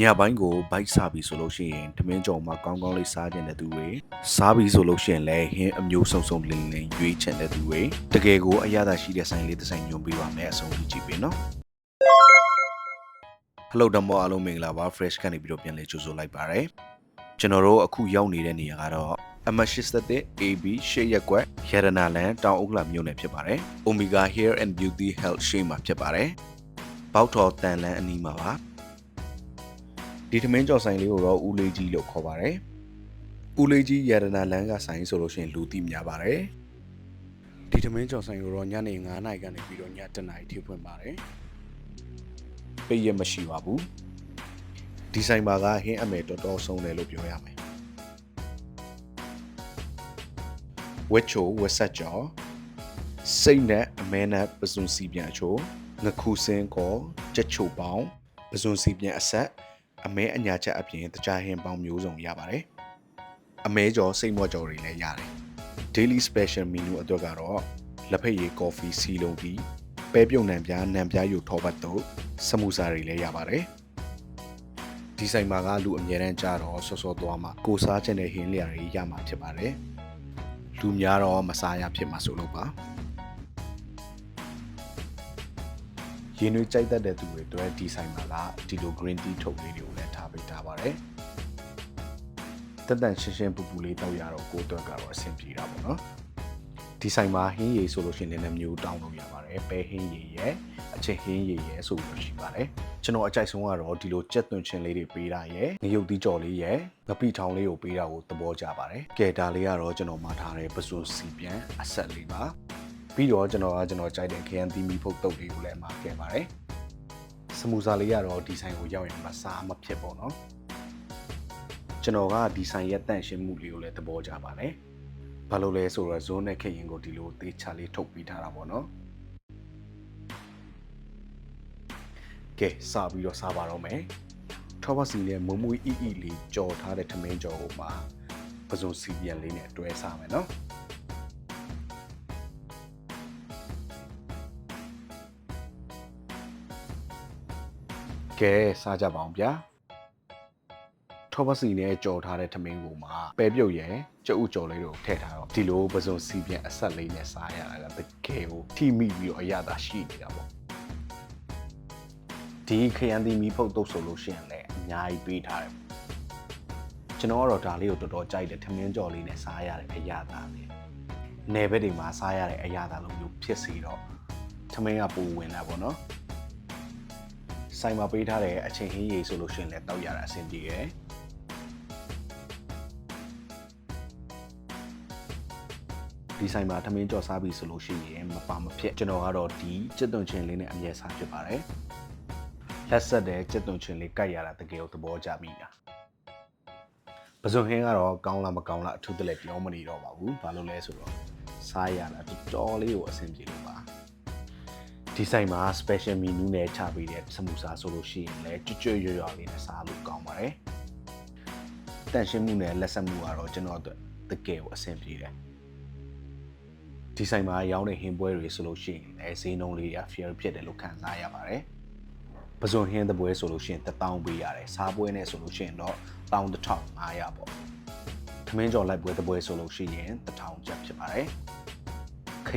ညပိုင်းကိုဘိုက်စားပြီဆိုလို့ရှိရင်ထမင်းကြော်မှာကောင်းကောင်းလေးစားကြတဲ့သူတွေစားပြီဆိုလို့ရှိရင်လည်းဟင်းအမျိုးစုံစုံလင်းလင်းရွေးချင်တဲ့သူတွေတကယ်ကိုအရသာရှိတဲ့ဆိုင်လေးတစ်ဆိုင်ညွှန်ပေးပါမယ်အဆုံးထိကြည့်ပေးနော် Hello ဓမ္မအားလုံးမင်္ဂလာပါ fresh ကနေပြီးတော့ပြန်လဲကြိုဆိုလိုက်ပါရစေကျွန်တော်တို့အခုရောက်နေတဲ့နေရာကတော့ M87 AB ရှေ့ရက်ကွက်ရတနာလန်တောင်ဥက္ကလာမြို့နယ်ဖြစ်ပါတယ် Omega Hair and Beauty Health ရှေ့မှာဖြစ်ပါတယ်ဘောက်တော်တန်လန်းအနီးမှာပါ ဒီထမင်းကြော်ဆိုင်လေးကိုတော့ဦးလေးကြီးလို့ခေါ်ပါတယ်ဦးလေးကြီးရတနာလန်ကဆိုင်ဆိုလို့ရှိရင်လူသိများပါတယ်ဒီထမင်းကြော်ဆိုင်ကိုတော့ညနေ9:00နာရီကနေပြီးတော့ည7:00နာရီထိဖွင့်ပါတယ်ပိတ်ရမရှိပါဘူးဒီဆိုင်မှာကဟင်းအမယ်တော်တော်ဆုံးတယ်လို့ပြောရမယ်ဝက်ချိုဝက်ဆက်ကြော်စိတ်နဲ့အမဲနဲ့ပစွန်စီပြန်အချိုငခုစင်းကောချက်ချိုပေါင်းပစွန်စီပြန်အဆက် အမဲအညာချက်အပြင်တခြားဟင်းပေါင်းမျိုးစုံရပါတယ်အမဲကြော်စိတ်မော့ကြော်တွေလည်းရတယ် daily special menu အတွက်ကတော့လက်ဖက်ရည် coffee စီလုံးတီပဲပြုတ်နံပြားနံပြားယူထောပတ်တို့စမူစာတွေလည်းရပါတယ်ဒီဆိုင်မှာကလူအမြဲတမ်းကြတော့စောစောသွားမှာကိုစားချင်တဲ့ဟင်းလျာတွေရမှာဖြစ်ပါတယ်လူများတော့မစားရဖြစ်မှာဆိုလို့ပါ ရင်းနှီးကြိုက်တတ်တဲ့သူတွေအတွက်ဒီဆိုင်မှာကဒီလို green tea ထုတ်လေးတွေကိုလည်းထားပေးထားပါတယ်တက်တန်ရှင်းရှင်းပူပူလေးတောက်ရတော့ကိုယ့်အတွက်ကတော့အဆင်ပြေတာပေါ့နော်ဒီဆိုင်မှာဟင်းရည်ဆိုလို့ရှိရင်လည်းမျိုးတောင်းလို့ရပါတယ်ပဲဟင်းရည်ရဲ့အချင်းဟင်းရည်ရဲ့ဆိုပြီးရှိပါတယ်ကျွန်တော်အကြိုက်ဆုံးကတော့ဒီလိုကြက်သွန်ချင်းလေးတွေပေးတာရဲ့ငရုတ်သီးကြော်လေးရဲ့ငပိထောင်လေးကိုပေးတာကိုသဘောကျပါတယ်ကဲဒါလေးကတော့ကျွန်တော်မှာထားတဲ့ပစွန်စီပြန်အဆက်လေးပါ ပြီးတော့ကျွန်တော်ကကျွန်တော်ကြိုက်တဲ့ခရမ်းသီးမီဖုတ်တုပ်လေးကိုလည်းမှာခဲ့ပါတယ်စမူစာလေးကတော့ဒီဆိုင်ကိုရောက်ရင်မစားမဖြစ်ပေါ့နော်ကျွန်တော်ကဒီဆိုင်ရဲ့တန့်ရှင်းမှုလေးကိုလည်းသဘောကျပါတယ်။ဘာလို့လဲဆိုတော့ဇိုးနဲ့ခရင်ကိုဒီလိုသေချာလေးထုတ်ပြီးထားတာပေါ့နော်။ကဲစပြီးတော့စားပါတော့မယ်။ထောပတ်စီနဲ့မုံမွေးအီအီလေးကြော်ထားတဲ့ထမင်းကြော်ကိုမှပစုံစီပြန်လေးနဲ့တွဲစားမယ်နော်။ ကဲစားကြပါအောင်ဗျာ။ထောပတ်စီနဲ့ကြော်ထားတဲ့ထမင်းကိုမှပဲပြုတ်ရယ်ကြက်ဥကြော်လေးတို့ထည့်ထားတော့ဒီလိုပစုံစီပြန်အဆက်လေးနဲ့စားရတာကတကယ်ကိုထိမိပြီးတော့အရသာရှိနေတာပေါ့ဒီခရမ်းသီးမီဖုတ်တုပ်ဆိုလို့ရှိရင်လည်းအများကြီးပေးထားတယ်ကျွန်တော်ကတော့ဒါလေးကိုတော်တော်ကြိုက်တယ်ထမင်းကြော်လေးနဲ့စားရတဲ့အရသာလေးနယ်ဘက်တွေမှာစားရတဲ့အရသာလိုမျိုးဖြစ်စီတော့ထမင်းကပူဝင်လာပေါ့နော် ဆိုင်မှာပေးထားတဲ့အချိန်ဟင်းရည်ဆိုလို့ရှိရင်လည်းတောက်ရတာအဆင်ပြေရယ်ဒီဆိုင်မှာထမင်းကြော်စားပြီဆိုလို့ရှိရင်မပါမဖြစ်ကျွန်တော်ကတော့ဒီကြက်သွန်ချင်းလေးနဲ့အမြဲစားဖြစ်ပါတယ်လက်ဆက်တဲ့ကြက်သွန်ချင်းလေးကြိုက်ရတာတကယ်ကိုသဘောကျပြီလားပဇွန်ဟင်းကတော့ကောင်းလားမကောင်းလားအထူးတလဲပြောမနေတော့ပါဘူးဘာလို့လဲဆိုတော့စားရတာတော်တော်လေးကိုအဆင်ပြေလို့ပါ ဒီဆိုင်မှာ special menu နဲ့ချပေးတဲ့စမူစာဆိုလို့ရှိရင်လည်းကြွကြွရွရွလေးနဲ့စားလို့ကောင်းပါတယ်တန့်ရှင်းမှုနဲ့လက်ဆက်မှုကတော့ကျွန်တော်အတွက်တကယ်ကိုအဆင်ပြေတယ်ဒီဆိုင်မှာရောင်းတဲ့ဟင်းပွဲတွေဆိုလို့ရှိရင်လည်းဈေးနှုန်းလေးက fair ဖြစ်တယ်လို့ခံစားရပါတယ်။ပဇွန်ဟင်းသပွဲဆိုလို့ရှိရင်1000ပေးရတယ်။စားပွဲနဲ့ဆိုလို့ရှိရင်တော့11500ပေါ့။ထမင်းကြော်လိုက်ပွဲသပွဲဆိုလို့ရှိရင်1000ကျပ်ဖြစ်ပါတယ်။ခ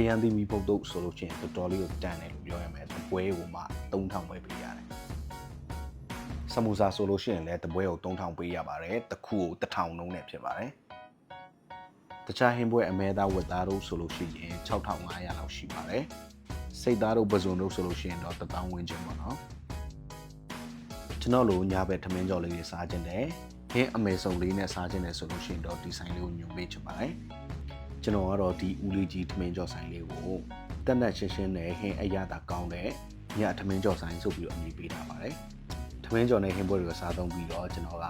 ရမ်းသီးမီပုတ်တုပ်ဆိုလို့ရှိရင်တော်တော်လေးကိုတန်တယ်လို့ပြောရမယ်။သပွဲကိုမှ3000ပဲပေးရတယ်။စမူစာဆိုလို့ရှိရင်လည်းသပွဲကို3000ပေးရပါတယ်။တစ်ခုကို1000နှုန်းနဲ့ဖြစ်ပါတယ်။တခြားဟင်းပွဲအမဲသားဝက်သားတို့ဆိုလို့ရှိရင်6500လောက်ရှိပါတယ်။စိတ်သားတို့ပဇွန်တို့ဆိုလို့ရှိရင်တော့1000ဝန်းကျင်ပေါ့နော်။ကျွန်တော်လိုညာဘက်ထမင်းကြော်လေးတွေစားခြင်းတယ်။ဟင်းအမေစုံလေးနဲ့စားခြင်းတယ်ဆိုလို့ရှိရင်တော့ဒီဆိုင်လေးကိုညွှန်ပေးချင်ပါတယ်။ ကျွန်တော်ကတော့ဒီဦးလေးကြီးထမင်းကြော်ဆိုင်လေးကိုတက်တက်ရှင်းရှင်းနဲ့ဟင်းအရသာကောင်းတဲ့ညထမင်းကြော်ဆိုင်ဆိုပြီးတော့အမည်ပေးထားပါတယ်။ထမင်းကြော်နဲ့ဟင်းပွဲတွေကိုစားသုံးပြီးတော့ကျွန်တော်က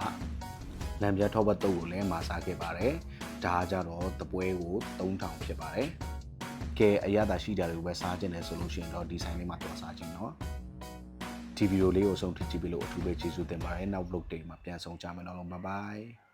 လံပြထောပတ်တုပ်ကိုလည်းမစားခဲ့ပါတယ်။ဒါကကြတော့တပွဲကို3000ဖြစ်ပါတယ်။ကဲအရသာရှိတာတွေကိုပဲစားခြင်းတယ်ဆိုလို့ရှိရင်တော့ဒီဆိုင်လေးမှာတော့စားခြင်းနော်။ဒီဗီဒီယိုလေးကိုဆုံးထိကြည့်ပြီးလို့အထူးပဲကျေးဇူးတင်ပါတယ်။နောက် vlog တွေမှာပြန်ဆောင်ကြမယ်နော်။ Bye bye